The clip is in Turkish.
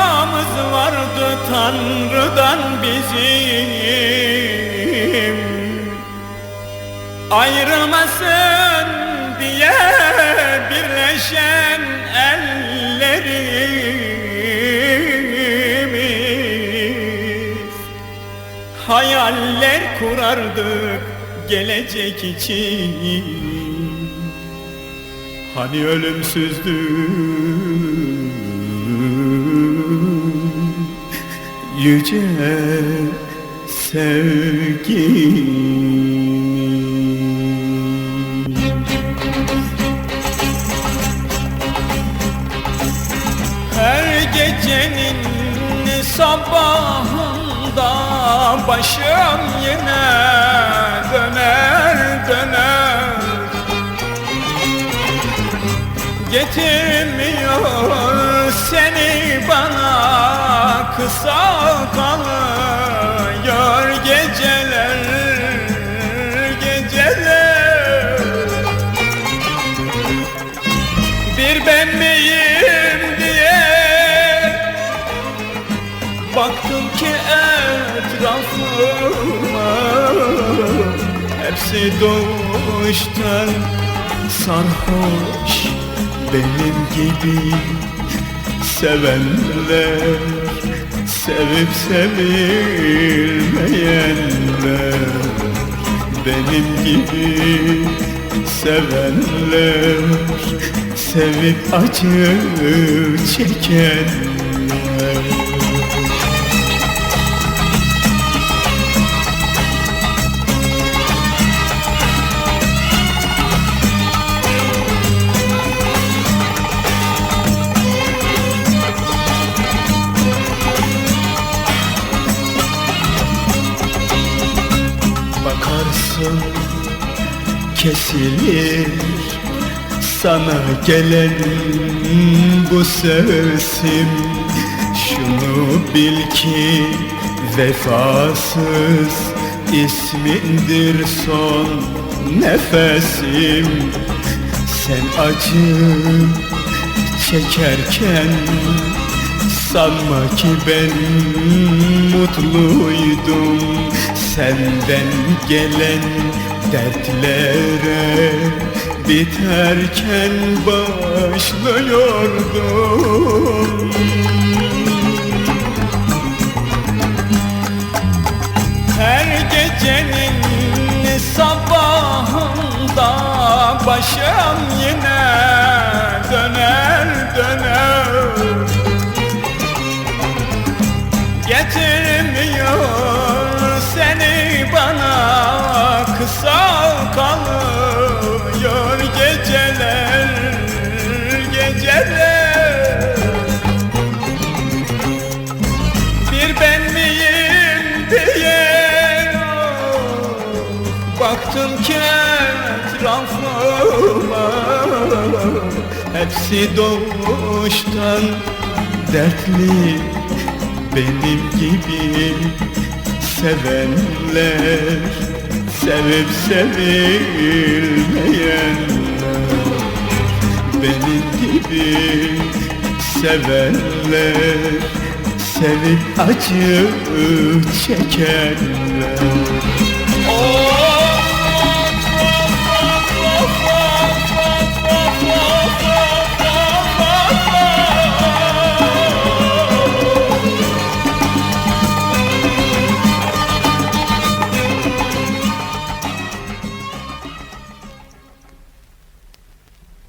duamız vardı Tanrı'dan bizim. Ayrılmasın diye birleşen ellerimiz. Hayaller kurardık gelecek için. Hani ölümsüzdü yüce sevgi Her gecenin sabahında başım yine döner döner. Getirmiyor kalıyor geceler geceler. Bir ben miyim diye Baktım ki etrafıma Hepsi doğuştan sarhoş Benim gibi sevenler Sevip sevilmeyenler Benim gibi sevenler Sevip acı çekenler Kesilir. Sana gelen bu sesim Şunu bil ki vefasız ismindir son nefesim. Sen acı çekerken Sanma ki ben mutluydum Senden gelen dertlere Biterken başlıyordum. Her gecenin sabahında Başım yine döner döner. Getirmiyor kısa kalıyor geceler geceler. Bir ben miyim diye baktım ki etrafıma. Hepsi doğuştan dertli benim gibi sevenler Sevip sevilmeyenler Benim gibi sevenler Sevip acı çekenler